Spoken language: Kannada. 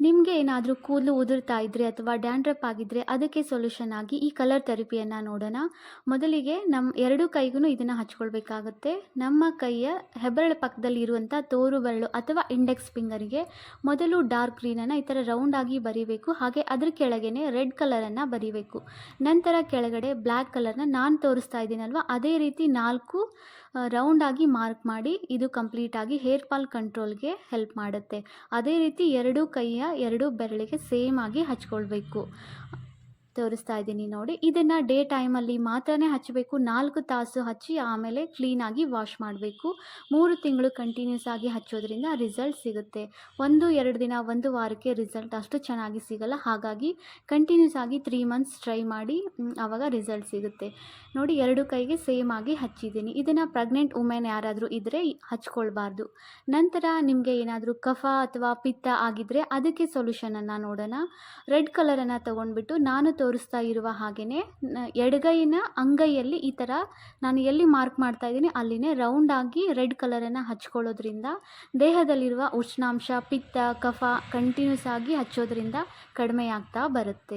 ನಿಮಗೆ ಏನಾದರೂ ಕೂದಲು ಉದುರ್ತಾ ಇದ್ದರೆ ಅಥವಾ ಡ್ಯಾಂಡ್ರಪ್ ಆಗಿದ್ದರೆ ಅದಕ್ಕೆ ಸೊಲ್ಯೂಷನ್ ಆಗಿ ಈ ಕಲರ್ ಥೆರಪಿಯನ್ನು ನೋಡೋಣ. ಮೊದಲಿಗೆ ನಮ್ಮ ಎರಡು ಕೈಗೂ ಇದನ್ನು ಹಚ್ಕೊಳ್ಬೇಕಾಗುತ್ತೆ. ನಮ್ಮ ಕೈಯ ಹೆಬ್ಬೆರಳ ಪಕ್ಕದಲ್ಲಿ ಇರುವಂಥ ತೋರು ಬೆರಳು ಅಥವಾ ಇಂಡೆಕ್ಸ್ ಫಿಂಗರಿಗೆ ಮೊದಲು ಡಾರ್ಕ್ ಗ್ರೀನನ್ನು ಈ ಥರ ಆಗಿ ಬರೀಬೇಕು. ಹಾಗೆ ಅದ್ರ ಕೆಳಗೇನೆ ರೆಡ್ ಕಲರನ್ನು ಬರೀಬೇಕು. ನಂತರ ಕೆಳಗಡೆ ಬ್ಲ್ಯಾಕ್ ಕಲರ್ನ ನಾನು ತೋರಿಸ್ತಾ ಇದ್ದೀನಲ್ವ? ಅದೇ ರೀತಿ ನಾಲ್ಕು ರೌಂಡ್ ಆಗಿ ಮಾರ್ಕ್ ಮಾಡಿ ಇದು ಕಂಪ್ಲೀಟ್ ಆಗಿ ಹೇರ್ ಫಾಲ್ ಕಂಟ್ರೋಲ್ಗೆ ಹೆಲ್ಪ್ ಮಾಡುತ್ತೆ. ಅದೇ ರೀತಿ ಎರಡು ಕೈಯ ಎರಡು ಬೆರಳಿಗೆ ಸೇಮ್ ಆಗಿ ಹಚ್ಕೊಳ್ಬೇಕು. ತೋರಿಸ್ತಾ ಇದ್ದೀನಿ ನೋಡಿ. ಇದನ್ನು ಡೇ ಟೈಮಲ್ಲಿ ಮಾತ್ರನೇ ಹಚ್ಚಬೇಕು. ನಾಲ್ಕು ತಾಸು ಹಚ್ಚಿ ಆಮೇಲೆ ಕ್ಲೀನಾಗಿ ವಾಶ್ ಮಾಡಬೇಕು. ಮೂರು ತಿಂಗಳು ಕಂಟಿನ್ಯೂಸ್ ಆಗಿ ಹಚ್ಚೋದ್ರಿಂದ ರಿಸಲ್ಟ್ ಸಿಗುತ್ತೆ. ಒಂದು, ಎರಡು ದಿನ, ಒಂದು ವಾರಕ್ಕೆ ರಿಸಲ್ಟ್ ಅಷ್ಟು ಚೆನ್ನಾಗಿ ಸಿಗಲ್ಲ. ಹಾಗಾಗಿ ಕಂಟಿನ್ಯೂಸ್ ಆಗಿ ತ್ರೀ ಮಂತ್ಸ್ ಟ್ರೈ ಮಾಡಿ ಆವಾಗ ರಿಸಲ್ಟ್ ಸಿಗುತ್ತೆ. ನೋಡಿ, ಎರಡು ಕೈಗೆ ಸೇಮ್ ಆಗಿ ಹಚ್ಚಿದ್ದೀನಿ. ಇದನ್ನು ಪ್ರೆಗ್ನೆಂಟ್ ವುಮೆನ್ ಯಾರಾದರೂ ಇದ್ದರೆ ಹಚ್ಕೊಳ್ಬಾರ್ದು. ನಂತರ ನಿಮಗೆ ಏನಾದರೂ ಕಫ ಅಥವಾ ಪಿತ್ತ ಆಗಿದ್ದರೆ ಅದಕ್ಕೆ ಸೊಲ್ಯೂಷನನ್ನು ನೋಡೋಣ. ರೆಡ್ ಕಲರನ್ನು ತೊಗೊಂಡ್ಬಿಟ್ಟು ನಾನು ತೋರಿಸ್ತಾ ಇರುವ ಹಾಗೆಯೇ ಎಡಗೈನ ಅಂಗೈಯಲ್ಲಿ ಈ ಥರ ನಾನು ಎಲ್ಲಿ ಮಾರ್ಕ್ ಮಾಡ್ತಾ ಇದ್ದೀನಿ, ಅಲ್ಲಿನೇ ರೌಂಡಾಗಿ ರೆಡ್ ಕಲರನ್ನು ಹಚ್ಕೊಳ್ಳೋದ್ರಿಂದ, ದೇಹದಲ್ಲಿರುವ ಉಷ್ಣಾಂಶ, ಪಿತ್ತ, ಕಫ ಕಂಟಿನ್ಯೂಸ್ ಆಗಿ ಹಚ್ಚೋದ್ರಿಂದ ಕಡಿಮೆ ಆಗ್ತಾ ಬರುತ್ತೆ.